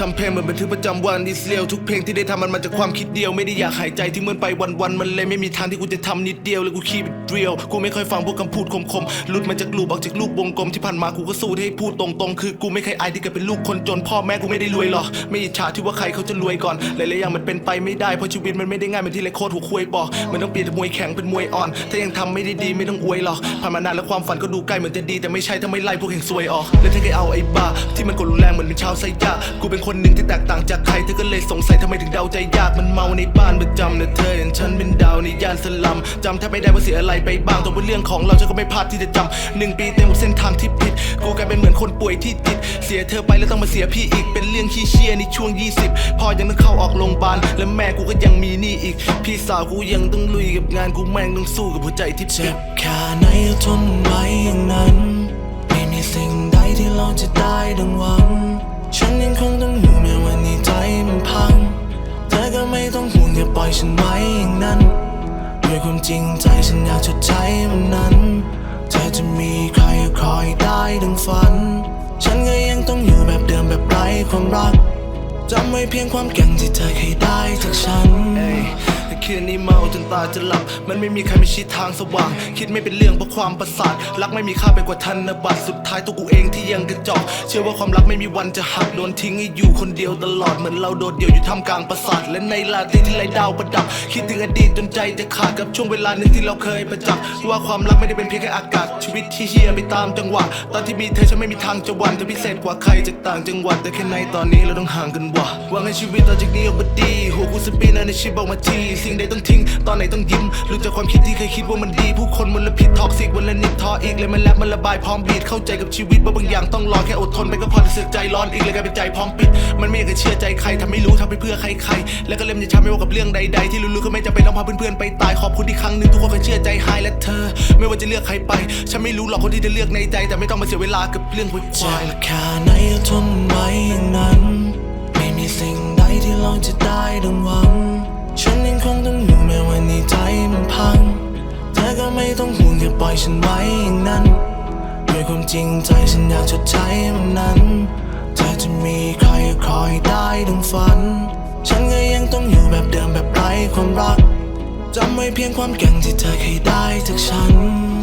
ทำเพลงเหมือนบันทึกประจำวันดิสเลียวทุกเพลงที่ได้ทำมันมาจากความคิดเดียวไม่ได้อยากหายใจที่เมื่อนไปวันๆมันเลยไม่มีทางที่กูจะทำนิดเดียวเลยกูคีบเรียวกูไม่ค่อยฟังพวกคำพูดคมๆหลุดมาจากลูปออกจากลูกวงกลมที่ผ่านมากูก็สู้ให้พูดตรงๆ คือกูไม่เคยอายที่เกิดเป็นลูกคนจนพ่อแม่กูไม่ได้รวยหรอกไม่อิจฉาที่ว่าใครเขาจะรวยก่อนหลายๆอย่างมันเป็นไปไม่ได้เพราะชีวิตมันไม่ได้ง่ายเหมือนที่เลโคตรหัวคุยบอกมันต้องเปลี่ยนจากมวยแข็งเป็นมวยอ่อน ถ้ายังทำไม่ได้ดีไม่ต้องอวยหรอกผ่านมานานแล้วความฝันก็ดูใกล้เหมือนจะดีแต่ไม่ใช่ถ้าไม่ไล่พวกแห่งซวยออกแล้วถ้าแกเอาไอ้บ้าที่มันกดรุนแรงเหมือนเป็นชาวไซยากูเป็นคนนหนึ่งที่แตกต่างจากใครเธอก็เลยสงสัยทำไมถึงเดาใจยากมันเมาในบ้านประจำนะเธออย่างฉันเป็นดาวในย่านสลัมจำแทบไม่ได้ว่าเสียอะไรไปบ้างแต่ว่าเรื่องของเราฉันก็ไม่พลาดที่จะจำหนึ่งปีเต็มกับเส้นทางที่ผิดกูกลายเป็นเหมือนคนป่วยที่ติดเสียเธอไปแล้วต้องมาเสียพี่อีกเป็นเรื่องขี้เชียในช่วง 20 พอยังต้องเข้าออกโรงพยาบาลและแม่กูก็ยังมีหนี้อีก พี่สาวกูยังต้องลุยกับงานกูแม่งต้องสู้กับหัวใจที่เจ็บแค่ไหนทนไว้อย่างนั้นไม่มีสิ่งใดที่เราจะได้ดังหวัง ฉันยังคงต้องอยู่แม้วันนี้ใจมันพัง เธอก็ไม่ต้องห่วงอย่าปล่อยฉันไว้อย่างนั้น ด้วยความจริงใจฉันอยากชดใช้มันนั้น เธอจะมีใครคอยได้ดังฝัน ฉันก็ยังต้องอยู่แบบเดิมแบบไร้ความรักจำไว้เพียงความเก่งที่เธอเคยได้จากฉัน คืนนี้เมาจนตาจะหลับ มันไม่มีใครมาชี้ทางสว่าง คิดไม่เป็นเรื่องเพราะความประสาทรักไม่มีค่าไปกว่าธนบัตรสุดท้ายตัวกูเองที่ยังกระจอกเชื่อว่าความรักไม่มีวันจะหักโดนทิ้งให้อยู่คนเดียวตลอดเหมือนเราโดดเดี่ยวอยู่ท่ามกลางปราสาทและในลาตรีที่ไรดาวประดับ คิดถึงอดีตจนใจจะขาดกับช่วงเวลาหนึ่งที่เราเคยประจักษ์ว่าความรักไม่ได้เป็นเพียงแค่อากาศชีวิตที่เฮียไปตามจังหวะตอนที่มีเธอฉันไม่มีทางจะหวันจะพิเศษกว่าใครจากต่างจังหวัดแต่แค่ในตอนนี้เราต้องห่างกันว่ะหวังให้ชีวิตต่อจากนี้ออกมาดีหัวกูสปีนในชีบอกมาทีสิ่งใดต้องทิ้ง ตอนไหนต้องยิ้มหลุดจากความคิดที่เคยคิดว่ามันดี ผู้คนมลพิษท็อกซิกวันละนิดท้ออีกเลยมันแลบมันระบายพร้อมบีดเข้าใจกับชีวิตว่าบางอย่างต้องรอแค่อดทนไปก็พอจะเสือกใจร้อนอีกเลยกลายเป็นใจพร้อมปิด มันไม่อยากจะเชื่อใจใครทำไม่รู้ทำไปเพื่อใครๆแล้วก็เล่มจะช้ำไม่ว่ากับเรื่องใด ๆ ที่รู้ๆก็ไม่จำเป็นต้องพาเพื่อนๆไปตายขอบคุณที่ครั้งหนึ่งทุกคนเคยเชื่อใจหายและเธอ ไม่ว่าจะเลือกใครไป ฉันไม่รู้หรอกคนที่จะเลือกในใจ แต่ไม่ต้องมาเสียเวลากับเรื่องควยควายแค่ไหนทนไว้อย่างนั้น ไม่ต้องห่วงอย่าปล่อยฉันไว้อย่างนั้นด้วยความจริงใจฉันอยากชดใช้มันนั้นเธอจะมีใครคอยได้ดังฝัน ฉันก็ยังต้องอยู่แบบเดิมแบบไร้ความรักจำไว้เพียงความเก่งที่เธอเคยได้จากฉัน